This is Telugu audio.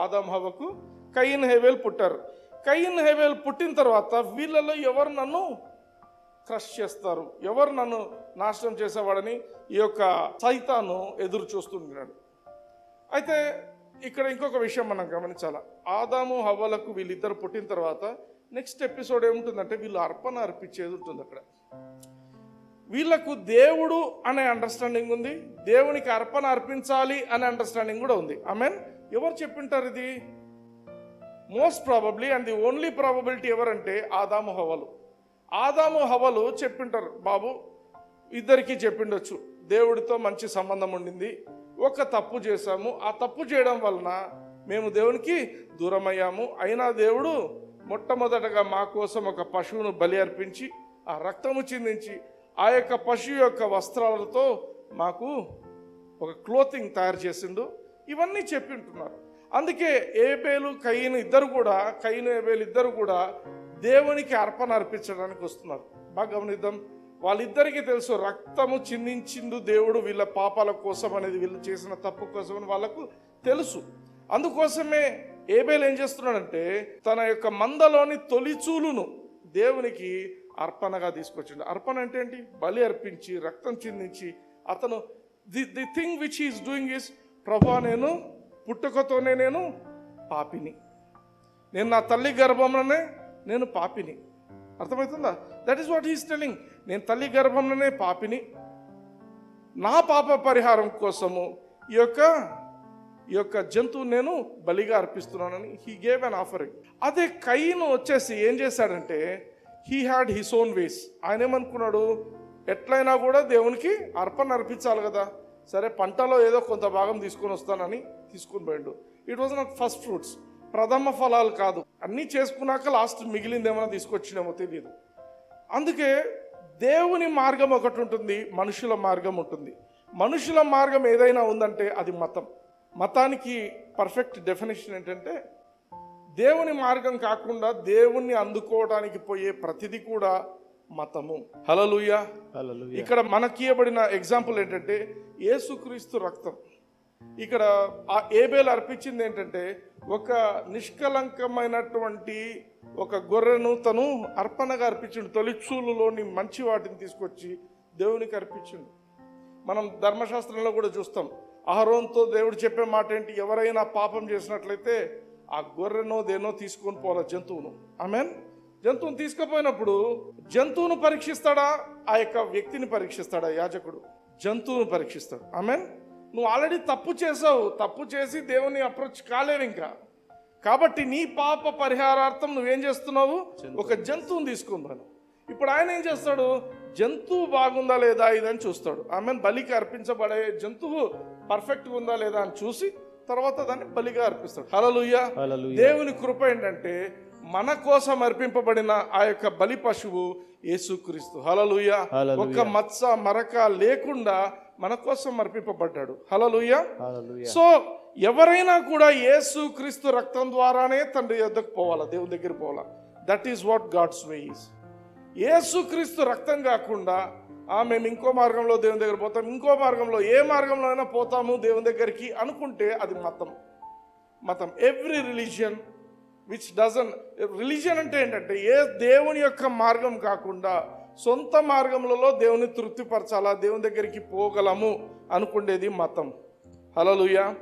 ఆదాం హవకు కయిన్ హేవేల్ పుట్టారు. కయిన్ హేవేల్ పుట్టిన తర్వాత వీళ్ళలో ఎవరు నన్ను క్రష్ చేస్తారు? ఎవరు నన్ను నాశనం చేసేవాడని ఈ యొక్క సైతాను ఎదురు చూస్తున్నాడు అయితే ఇక్కడ ఇంకొక విషయం మనం గమనించాల? ఆదాము హవ్వలకు వీళ్ళిద్దరు పుట్టిన తర్వాత నెక్స్ట్ ఎపిసోడ్ ఏముంటుందంటే వీళ్ళు అర్పణ అర్పించేది ఉంటుంది అక్కడ. వీళ్ళకు దేవుడు అనే అండర్స్టాండింగ్ ఉంది. దేవునికి అర్పణ అర్పించాలి అనే అండర్స్టాండింగ్ కూడా ఉంది. ఐ మీన్ ఎవరు చెప్పింటారు ఇది? Most probably and the only probability ఎవరంటే ఆదాము హవలు. ఆదాము హవలు చెప్పింటారు. బాబు ఇద్దరికీ చెప్పిండొచ్చు. దేవుడితో మంచి సంబంధం ఉండింది. ఒక తప్పు చేశాము. ఆ తప్పు చేయడం వలన మేము దేవునికి దూరం అయ్యాము అయినా దేవుడు మొట్టమొదటగా మా కోసం ఒక పశువును బలి అర్పించి ఆ రక్తము చిందించి ఆ యొక్క పశువు యొక్క వస్త్రాలతో మాకు ఒక క్లోతింగ్ తయారు చేసిండు. ఇవన్నీ చెప్పింటున్నారు. అందుకే ఏబేలు కయ్యను ఇద్దరు కూడా కయ్యను ఏబేలు ఇద్దరు కూడా దేవునికి అర్పణ అర్పించడానికి వస్తున్నారు. బాగా గమనిద్దాం. వాళ్ళిద్దరికీ తెలుసు రక్తము చిందించిండు దేవుడు వీళ్ళ పాపాల కోసం అనేది వీళ్ళు చేసిన తప్పు కోసం అని వాళ్ళకు తెలుసు. అందుకోసమే ఏబేలు ఏం చేస్తున్నాడంటే తన యొక్క మందలోని తొలిచూలును దేవునికి అర్పణగా తీసుకొచ్చిండు. అర్పణ అంటే ఏంటి? బలి అర్పించి రక్తం చిందించి. అతను the the thing which is doing is ప్రభా నేను పుట్టుకతోనే నేను పాపిని. నేను నా తల్లి గర్భంలోనే నేను పాపిని. అర్థమవుతుందా? That is what is telling నేను తల్లి గర్భంలోనే పాపిని. నా పాప పరిహారం కోసము ఈ యొక్క ఈ యొక్క జంతువు నేను బలిగా అర్పిస్తున్నానని హీ గేవ్ అన్ ఆఫరింగ్ అదే కయ్యను వచ్చేసి ఏం చేశాడంటే he had his own ways ఆయన ఏమనుకున్నాడు? ఎట్లయినా కూడా దేవునికి అర్పణ అర్పించాలి కదా. సరే పంటలో ఏదో కొంత భాగం తీసుకొని వస్తానని తీసుకొని పోయిండు. It was not first fruits ప్రథమ ఫలాలు కాదు. అన్నీ చేసుకున్నాక లాస్ట్ మిగిలింది ఏమైనా తీసుకొచ్చినేమో తెలియదు అందుకే దేవుని మార్గం ఒకటి ఉంటుంది మనుషుల మార్గం ఉంటుంది. మనుషుల మార్గం ఏదైనా ఉందంటే అది మతం. మతానికి పర్ఫెక్ట్ డెఫినేషన్ ఏంటంటే దేవుని మార్గం కాకుండా దేవుణ్ణి అందుకోవడానికి పోయే ప్రతిదీ కూడా మతము. హలలుయ. ఇక్కడ మనకి ఇవ్వబడిన ఎగ్జాంపుల్ ఏంటంటే యేసుక్రీస్తు రక్తం. ఇక్కడ ఆ ఏబేలు అర్పించింది ఏంటంటే ఒక నిష్కలంకమైనటువంటి ఒక గొర్రెను తను అర్పణగా అర్పించిండు తొలిచూలులోని మంచి వాటిని తీసుకొచ్చి దేవునికి అర్పించిండు. మనం ధర్మశాస్త్రంలో కూడా చూస్తాం ఆహారంతో దేవుడు చెప్పే మాట ఏంటి ఎవరైనా పాపం చేసినట్లయితే ఆ గొర్రెనో దేనో తీసుకొని పోవాలి? జంతువును. ఆమెన్ జంతువును తీసుకుపోయినప్పుడు జంతువును పరీక్షిస్తాడా? ఆ యొక్క వ్యక్తిని పరీక్షిస్తాడా? యాజకుడు. జంతువును పరీక్షిస్తాడు. ఆమెన్ నువ్వు ఆల్రెడీ తప్పు చేసావు తప్పు చేసి దేవుని అప్రోచ్ కాలేవు ఇంకా. కాబట్టి నీ పాప పరిహారార్థం నువ్వేం చేస్తున్నావు? ఒక జంతువుని తీసుకుందాను ఇప్పుడు ఆయన ఏం చేస్తాడు? జంతువు బాగుందా లేదా ఇదని చూస్తాడు. ఆమె బలికి అర్పించబడే జంతువు పర్ఫెక్ట్గా ఉందా లేదా అని చూసి తర్వాత దాన్ని బలిగా అర్పిస్తాడు. హలలుయ్య హల్లెలూయా. దేవుని కృప ఏంటంటే మన కోసం అర్పింపబడిన ఆ యొక్క బలి పశువు యేసుక్రీస్తు. హలలుయ. ఒక్క మత్స మరక లేకుండా మన కోసం అర్పింపబడ్డాడు. హలలుయ. సో ఎవరైనా కూడా యేసు క్రీస్తు రక్తం ద్వారానే తండ్రి యొద్దకు పోవాలా? దేవుని దగ్గర పోవాలా? That is what God's way is యేసు క్రీస్తు రక్తం కాకుండా మేము ఇంకో మార్గంలో దేవుని దగ్గర పోతాం. ఇంకో మార్గంలో ఏ మార్గంలో అయినా పోతాము దేవుని దగ్గరికి అనుకుంటే అది మతం. మతం. Every religion which doesn't religion అంటే ఏంటంటే ఏ దేవుని యొక్క మార్గం కాకుండా సొంత మార్గములలో దేవుని తృప్తిపరచాలా దేవుని దగ్గరికి పోగలము అనుకునేది మతం. హలలుయా